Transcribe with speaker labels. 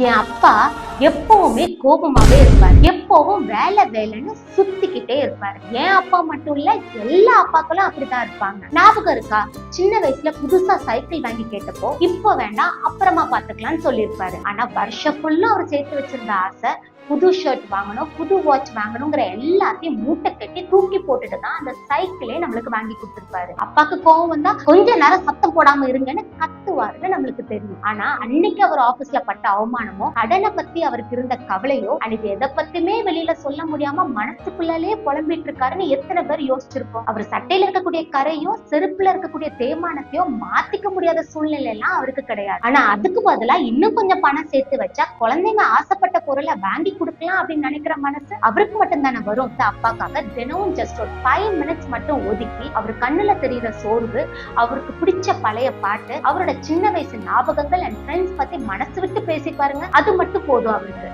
Speaker 1: என் அப்பா எப்பவுமே கோபமாவே இருப்பார். எப்பவும் வேலை வேலைன்னு சுத்திக்கிட்டே இருப்பார். என் அப்பா மட்டும் இல்ல எல்லா அப்பாக்களும் அப்படிதான் இருப்பாங்க. ஞாபகம் இருக்கா? சின்ன வயசுல புதுசா சைக்கிள் வாங்கி கேட்டப்போ இப்போ வேண்டாம் அப்புறமா பாத்துக்கலாம்னு சொல்லியிருப்பாரு. ஆனா வருஷம் ஃபுல்லா அவர் சேர்த்து வச்சிருந்த ஆசை புது ஷர்ட் வாங்கணும் புது வாட்ச் வாங்கணுங்கிற எல்லாத்தையும் மூட்டை கட்டி தூக்கி போட்டுட்டு தான் அந்த சைக்கிளே நம்மளுக்கு வாங்கி கொடுத்துருப்பாரு. அப்பாக்கு கோவம் வந்தா கொஞ்ச நேரம் சத்தம் போடாம இருங்கன்னு கத்துவாருன்னு நம்மளுக்கு தெரியும். ஆனா அன்னைக்கு அவர் ஆபீஸ்ல பட்ட அவமானமோ கடனை பத்தி அவருக்கு இருந்த கவலையோ அன்னைக்கு எதை பத்தியுமே வெளியில சொல்ல முடியாம மனசுக்குள்ளாலே புலம்பிட்டு இருக்காருன்னு எத்தனை பேர் யோசிச்சிருப்போம். அவர் சட்டையில இருக்கக்கூடிய கரையும் செருப்புல இருக்கக்கூடிய தேய்மானத்தையும் மாத்திக்க முடியாத சூழ்நிலை எல்லாம் அவருக்கு கிடையாது. ஆனா அதுக்கு பதிலா இன்னும் கொஞ்சம் பணம் சேர்த்து வச்சா குழந்தைங்க ஆசைப்பட்ட பொருளை வாங்கி கொடுக்கலாம் அப்படின்னு நினைக்கிற மனசு அவருக்கு மட்டும் தானே வரும் அப்பாக்காக தினமும் ஜஸ்ட் ஒரு ஃபைவ் மினிட்ஸ் மட்டும் ஒதுக்கி அவர் கண்ணுல தெரியுற சோர்வு அவருக்கு பிடிச்ச பழைய பாட்டு அவரோட சின்ன வயசு ஞாபகங்கள் அண்ட் ஃப்ரெண்ட்ஸ் பத்தி மனசு விட்டு பேசி பாருங்க அது மட்டும் போதும் அவருக்கு.